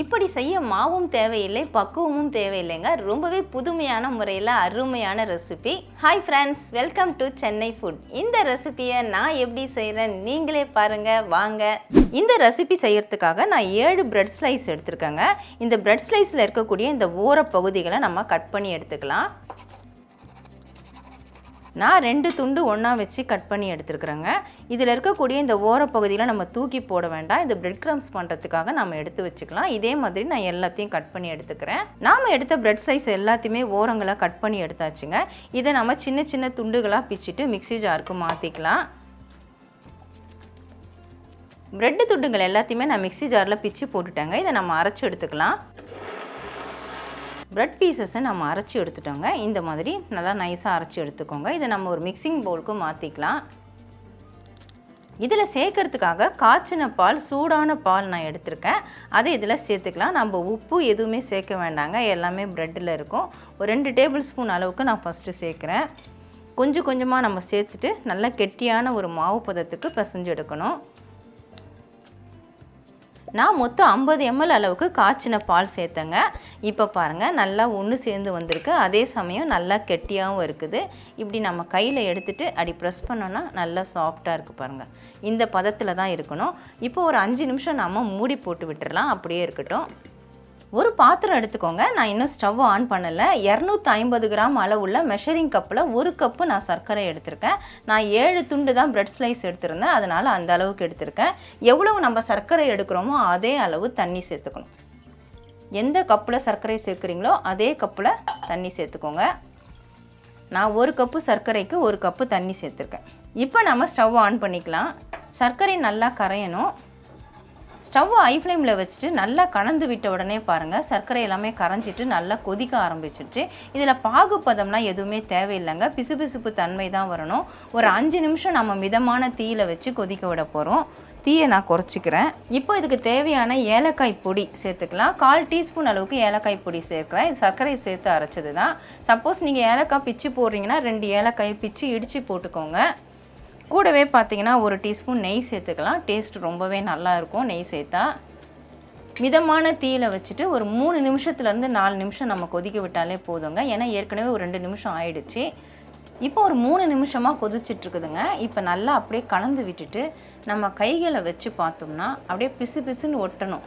இப்படி செய்ய மாவும் தேவையில்லை பக்குவமும் தேவையில்லைங்க. ரொம்பவே புதுமையான முறையில் அருமையான recipe hi friends welcome to Chennai food இந்த ரெசிபியை நான் எப்படி செய்கிறேன் நீங்களே பாருங்க வாங்க. இந்த ரெசிபி செய்யறதுக்காக நான் ஏழு பிரெட் ஸ்லைஸ் எடுத்திருக்கேங்க. இந்த பிரெட் ஸ்லைஸில் இருக்கக்கூடிய இந்த ஓர பகுதிகளை நம்ம கட் பண்ணி எடுத்துக்கலாம். நான் ரெண்டு துண்டு ஒன்றா வச்சு கட் பண்ணி எடுத்துருக்குறேங்க. இதில் இருக்கக்கூடிய இந்த ஓரப்பகுதியில் நம்ம தூக்கி போட வேண்டாம். இந்த பிரெட் க்ரம்ஸ் பண்ணுறதுக்காக நம்ம எடுத்து வச்சுக்கலாம். இதே மாதிரி நான் எல்லாத்தையும் கட் பண்ணி எடுத்துக்கிறேன். நாம் எடுத்த பிரெட் சைஸ் எல்லாத்தையுமே ஓரங்களாக கட் பண்ணி எடுத்தாச்சுங்க. இதை நம்ம சின்ன சின்ன துண்டுகளாக பிச்சுட்டு மிக்ஸி ஜாருக்கு மாற்றிக்கலாம் பிரெட்டு துண்டுகள் எல்லாத்தையுமே நான் மிக்ஸி ஜாரில் பிச்சு போட்டுட்டேங்க. இதை நம்ம அரைச்சி எடுத்துக்கலாம். ப்ரெட் பீசஸை நம்ம அரைச்சி எடுத்துட்டோங்க. இந்த மாதிரி நல்லா நைஸாக அரைச்சி எடுத்துக்கோங்க. இதை நம்ம ஒரு மிக்சிங் பவுலுக்கு மாற்றிக்கலாம் இதில் சேர்க்கறதுக்காக காய்ச்சின பால் சூடான பால் நான் எடுத்திருக்கேன். அதை இதில் சேர்த்துக்கலாம். நம்ம உப்பு எதுவுமே சேர்க்க வேண்டாங்க. எல்லாமே ப்ரெட்டில் இருக்கும். ஒரு ரெண்டு டேபிள் ஸ்பூன் அளவுக்கு நான் ஃபஸ்ட்டு சேர்க்குறேன். கொஞ்சம் கொஞ்சமாக நம்ம சேர்த்துட்டு நல்லா கெட்டியான ஒரு மாவு பதத்துக்கு பிசைஞ்சு எடுக்கணும். நான் மொத்தம் ஐம்பது எம்எல் அளவுக்கு காய்ச்சின பால் சேர்த்தேங்க. இப்போ பாருங்கள் நல்லா ஒன்று சேர்ந்து வந்திருக்கு. அதே சமயம் நல்லா கெட்டியாகவும் இருக்குது. இப்படி நம்ம கையில் எடுத்துகிட்டு அப்படி ப்ரெஸ் பண்ணோன்னா நல்லா சாஃப்டாக இருக்குது பாருங்கள் இந்த பதத்தில் தான் இருக்கணும். இப்போ ஒரு அஞ்சு நிமிஷம் நம்ம மூடி போட்டு விட்டுறலாம். அப்படியே இருக்கட்டும். ஒரு பாத்திரம் எடுத்துக்கோங்க. நான் இன்னும் ஸ்டவ் ஆன் பண்ணலை. இரநூத்தி ஐம்பது கிராம் அளவுள்ள மெஷரிங் கப்பில் ஒரு கப்பு நான் சர்க்கரை எடுத்திருக்கேன். நான் ஏழு துண்டு தான் பிரெட் ஸ்லைஸ் எடுத்திருந்தேன். அதனால் அந்த அளவுக்கு எடுத்திருக்கேன். எவ்வளவு நம்ம சர்க்கரை எடுக்கிறோமோ அதே அளவு தண்ணி சேர்த்துக்கணும். எந்த கப்பில் சர்க்கரை சேர்க்குறீங்களோ அதே கப்பில் தண்ணி சேர்த்துக்கோங்க. நான் ஒரு கப்பு சர்க்கரைக்கு ஒரு கப்பு தண்ணி சேர்த்துருக்கேன். இப்போ நம்ம ஸ்டவ் ஆன் பண்ணிக்கலாம். சர்க்கரை நல்லா கரையணும். ஸ்டவ் ஐ ஃப்ளேமில் வச்சுட்டு நல்லா கலந்து விட்ட உடனே பாருங்கள் சர்க்கரை எல்லாமே கரைஞ்சிட்டு நல்லா கொதிக்க ஆரம்பிச்சிருச்சு. இதில் பாகுப்பதம்லாம் எதுவுமே தேவையில்லைங்க. பிசுபிசுப்பு தன்மை தான் வரணும். ஒரு அஞ்சு நிமிஷம் நம்ம மிதமான தீயில் வச்சு கொதிக்க விட போகிறோம் தீயை நான் குறைச்சிக்கிறேன். இப்போ இதுக்கு தேவையான ஏலக்காய் பொடி சேர்த்துக்கலாம். கால் டீஸ்பூன் அளவுக்கு ஏலக்காய் பொடி சேர்க்குறேன் இது சர்க்கரை சேர்த்து அரைச்சது தான் சப்போஸ் நீங்கள் ஏலக்காய் பிச்சு போடுறீங்கன்னா ரெண்டு ஏலக்காய் பிச்சு இடித்து போட்டுக்கோங்க. கூடவே பார்த்தீங்கன்னா ஒரு டீஸ்பூன் நெய் சேர்த்துக்கலாம். டேஸ்ட் ரொம்பவே நல்லா இருக்கும் நெய் சேர்த்தா. மிதமான தீயில் வச்சுட்டு ஒரு மூணு நிமிஷத்துலேருந்து நாலு நிமிஷம் நம்ம கொதிக்க விட்டாலே போதுங்க. ஏன்னா ஏற்கனவே ஒரு ரெண்டு நிமிஷம் ஆயிடுச்சு. இப்போ ஒரு மூணு நிமிஷமாக கொதிச்சிட்ருக்குதுங்க. இப்போ நல்லா அப்படியே கலந்து விட்டுட்டு நம்ம கைகளை வச்சு பார்த்தோம்னா அப்படியே பிசு பிசுன்னு ஒட்டணும்.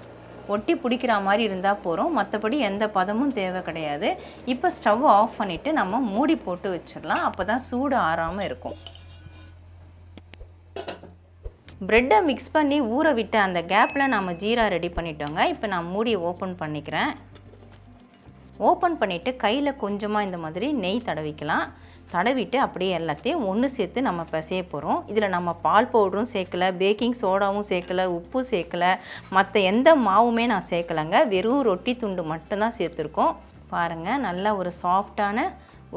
ஒட்டி பிடிக்கிற மாதிரி இருந்தால் போகிறோம் மற்றபடி எந்த பதமும் தேவை கிடையாது. இப்போ ஸ்டவ் ஆஃப் பண்ணிவிட்டு நம்ம மூடி போட்டு வச்சிடலாம். அப்போ தான் சூடு ஆறாமல் இருக்கும். ப்ரெட்டை மிக்ஸ் பண்ணி ஊற விட்ட அந்த கேப்பில் நம்ம ஜீரா ரெடி பண்ணிட்டோங்க. இப்போ நான் மூடியை ஓப்பன் பண்ணிக்கிறேன். ஓப்பன் பண்ணிவிட்டு கையில் கொஞ்சமாக இந்த மாதிரி நெய் தடவிக்கலாம். தடவிட்டு அப்படியே எல்லாத்தையும் ஒன்று சேர்த்து நம்ம பிசைய போகிறோம் இதில் நம்ம பால் பவுடரும் சேர்க்கலை பேக்கிங் சோடாவும் சேர்க்கலை உப்பு சேர்க்கலை மற்ற எந்த மாவுமே நான் சேர்க்கலைங்க. வெறும் ரொட்டி துண்டு மட்டும்தான் சேர்த்துருக்கோம். பாருங்கள் நல்ல ஒரு சாஃப்டான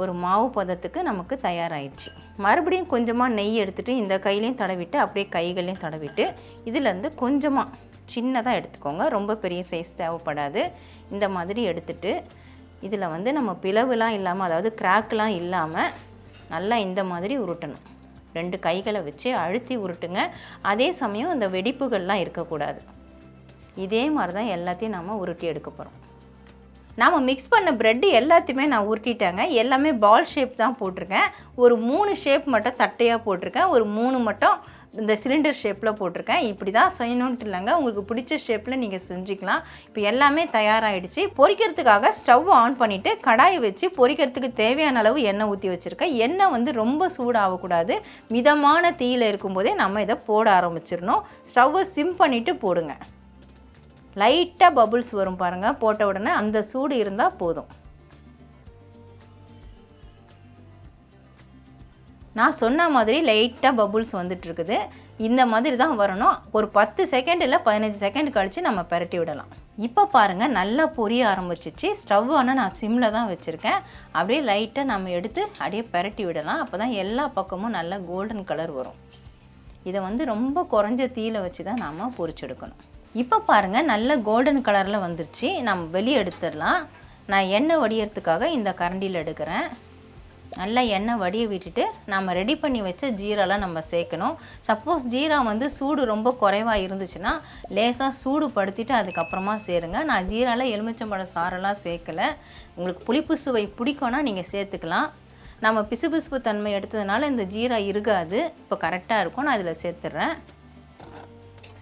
ஒரு மாவு பதத்துக்கு நமக்கு தயாராகிடுச்சு மறுபடியும் கொஞ்சமாக நெய் எடுத்துகிட்டு இந்த கையிலையும் தடவிட்டு அப்படியே கைகளையும் தடவிட்டு இதிலேருந்து கொஞ்சமாக சின்னதாக எடுத்துக்கோங்க. ரொம்ப பெரிய சைஸ் தேவைப்படாது. இந்த மாதிரி எடுத்துட்டு இதில் வந்து நம்ம பிளவுலாம் இல்லாமல் அதாவது கிராக்லாம் இல்லாமல் நல்லா இந்த மாதிரி உருட்டணும். ரெண்டு கைகளை வச்சு அழுத்தி உருட்டுங்க. அதே சமயம் அந்த வெடிப்புகள்லாம் இருக்கக்கூடாது. இதே மாதிரி தான் எல்லாத்தையும் நாம் உருட்டி எடுக்க போகிறோம் நாம் மிக்ஸ் பண்ண ப்ரெட்டு எல்லாத்தையுமே நான் உருட்டிட்டேங்க. எல்லாமே பால் ஷேப் தான் போட்டிருக்கேன். ஒரு மூணு ஷேப் மட்டும் தட்டையாக போட்டிருக்கேன். ஒரு மூணு மட்டும் இந்த சிலிண்டர் ஷேப்பில் போட்டிருக்கேன். இப்படி தான் செய்யணுன்ட்டு இல்லைங்க. உங்களுக்கு பிடிச்ச ஷேப்பில் நீங்கள் செஞ்சுக்கலாம். இப்போ எல்லாமே தயாராகிடுச்சு பொரிக்கிறதுக்காக ஸ்டவ் ஆன் பண்ணிவிட்டு கடாயை வச்சு பொரிக்கிறதுக்கு தேவையான அளவு எண்ணெய் ஊற்றி வச்சுருக்கேன். எண்ணெய் வந்து ரொம்ப சூடாகக்கூடாது மிதமான தீயில் இருக்கும்போதே நம்ம இதை போட ஆரம்பிச்சிடணும். ஸ்டவ்வை சிம் பண்ணிவிட்டு போடுங்க. லைட்டாக பபுள்ஸ் வரும் பாருங்கள் போட்ட உடனே அந்த சூடு இருந்தால் போதும். நான் சொன்ன மாதிரி லைட்டாக பபுள்ஸ் வந்துட்டுருக்குது இந்த மாதிரி தான் வரணும். ஒரு பத்து செகண்ட் இல்லை பதினஞ்சு செகண்ட் கழித்து நம்ம பரட்டி விடலாம். இப்போ பாருங்கள் நல்லா பொரிய ஆரம்பிச்சிச்சு. ஸ்டவ் ஆனால் நான் சிம்மில் தான் வச்சுருக்கேன். அப்படியே லைட்டாக நம்ம எடுத்து அப்படியே பரட்டி விடலாம். அப்போ தான் எல்லா பக்கமும் நல்லா கோல்டன் கலர் வரும். இதை வந்து ரொம்ப குறைஞ்ச தீயில வச்சு தான் நாம் பொரிச்செடுக்கணும் இப்போ பாருங்கள் நல்ல கோல்டன் கலரில் வந்துருச்சு. நம்ம வெளியே எடுத்துடலாம். நான் எண்ணெய் வடியறதுக்காக இந்த கரண்டியில் எடுக்கிறேன். நல்லா எண்ணெய் வடிய விட்டுட்டு நம்ம ரெடி பண்ணி வச்ச ஜீராலாம் நம்ம சேர்க்கணும். சப்போஸ் ஜீரா வந்து சூடு ரொம்ப குறைவாக இருந்துச்சுன்னா லேசாக சூடு படுத்திட்டு அதுக்கப்புறமா சேருங்க. நான் ஜீராவில் எலுமிச்சம்பழம் சாரெல்லாம் சேர்க்கல. உங்களுக்கு புளிப்பு சுவை பிடிக்கும்னா நீங்கள் சேர்த்துக்கலாம். நம்ம பிசுபிசுப்பு தன்மை எடுத்ததுனால இந்த ஜீரா இருக்காது இப்போ கரெக்டாக இருக்கும். நான் இதில் சேர்த்துட்றேன்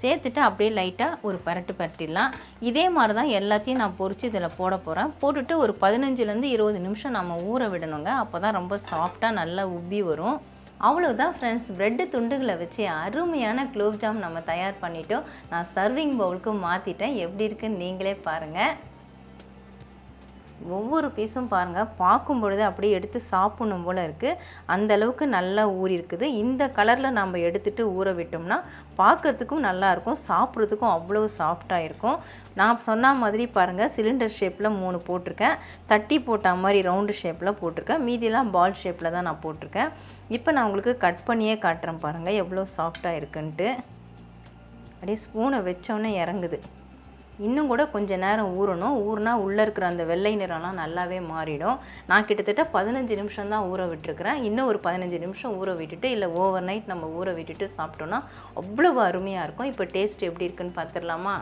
சேர்த்துட்டு அப்படியே லைட்டாக ஒரு பரட்டு பரட்டிடலாம். இதே மாதிரி தான் எல்லாத்தையும் நான் பொரித்து இதில் போட போகிறேன் போட்டுட்டு ஒரு பதினஞ்சுலேருந்து இருபது நிமிஷம் நம்ம ஊற விடணுங்க. அப்போ தான் ரொம்ப சாஃப்டாக நல்லா உப்பி வரும். அவ்வளோதான் ஃப்ரெண்ட்ஸ் ப்ரெட்டு துண்டுகளை வச்சு அருமையான குலோப்ஜாம் நம்ம தயார் பண்ணிட்டோம். நான் சர்விங் பவுலுக்கு மாற்றிட்டேன் எப்படி இருக்குன்னு நீங்களே பாருங்கள் ஒவ்வொரு பீஸும் பாருங்கள் பார்க்கும் பொழுது அப்படியே எடுத்து சாப்பிடணும் போல் இருக்குது அந்த அளவுக்கு நல்லா ஊறி இருக்குது. இந்த கலரில் நம்ம எடுத்துகிட்டு ஊற விட்டோம்னா பார்க்கறதுக்கும் நல்லாயிருக்கும் சாப்பிட்றதுக்கும் அவ்வளோ சாஃப்டாக இருக்கும். நான் சொன்ன மாதிரி பாருங்கள் சிலிண்டர் ஷேப்பில் மூணு போட்டிருக்கேன். தட்டி போட்ட மாதிரி ரவுண்டு ஷேப்பில் போட்டிருக்கேன். மீதியெல்லாம் பால் ஷேப்பில் தான் நான் போட்டிருக்கேன். இப்போ நான் உங்களுக்கு கட் பண்ணியே காட்டுறேன் பாருங்கள் எவ்வளோ சாஃப்டாக இருக்குன்ட்டு. அப்படியே ஸ்பூனை வச்சோன்னே இறங்குது. இன்னும் கூட கொஞ்சம் நேரம் ஊறணும். ஊறினா உள்ளே இருக்கிற அந்த வெள்ளை நிறம்லாம் நல்லாவே மாறிடும். நான் கிட்டத்தட்ட பதினஞ்சு நிமிஷம் தான் ஊற விட்டுருக்குறேன். இன்னும் ஒரு பதினஞ்சு நிமிஷம் ஊற விட்டுட்டு இல்லை ஓவர் நைட் நம்ம ஊற விட்டுட்டு சாப்பிட்டோன்னா அவ்வளோ அருமையாக இருக்கும். இப்போ டேஸ்ட் எப்படி இருக்குன்னு பார்த்துடலாமா?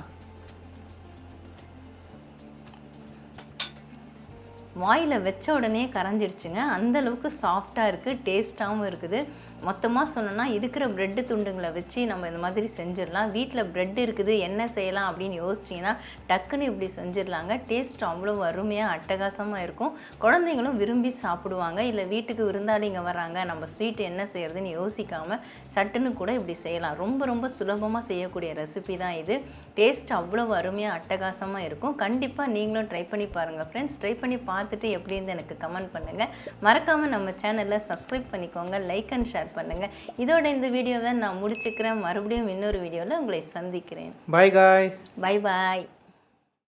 வாயில் வச்ச உடனே கரைஞ்சிடுச்சுங்க அந்தளவுக்கு சாஃப்டாக இருக்குது டேஸ்ட்டாகவும் இருக்குது. மொத்தமாக சொன்னோன்னா இருக்கிற ப்ரெட்டு துண்டுங்களை வச்சு நம்ம இந்த மாதிரி செஞ்சிடலாம். வீட்டில் ப்ரெட் இருக்குது என்ன செய்யலாம் அப்படின்னு யோசிச்சிங்கன்னா டக்குன்னு இப்படி செஞ்சிடலாங்க. டேஸ்ட் அவ்வளோ அருமையாக அட்டகாசமாக இருக்கும். குழந்தைங்களும் விரும்பி சாப்பிடுவாங்க. இல்லை வீட்டுக்கு விருந்தாளிங்க வராங்க நம்ம ஸ்வீட் என்ன செய்யறதுன்னு யோசிக்காமல் சட்டுன்னு கூட இப்படி செய்யலாம். ரொம்ப ரொம்ப சுலபமாக செய்யக்கூடிய ரெசிபி தான் இது. டேஸ்ட் அவ்வளோ அருமையாக அட்டகாசமாக இருக்கும். கண்டிப்பாக நீங்களும் ட்ரை பண்ணி பாருங்கள் ஃப்ரெண்ட்ஸ் ட்ரை பண்ணி பார்த்து பார்த்துட்டு எப்படி இருந்து எனக்கு கமெண்ட் பண்ணுங்கள் மறக்காமல் நம்ம சேனலில் சப்ஸ்கிரைப் பண்ணிக்கோங்க லைக் அண்ட் ஷேர் பண்ணுங்கள் இதோட இந்த வீடியோவை நான் முடிச்சுக்கிறேன். மறுபடியும் இன்னொரு வீடியோவில் உங்களை சந்திக்கிறேன். Bye guys. Bye bye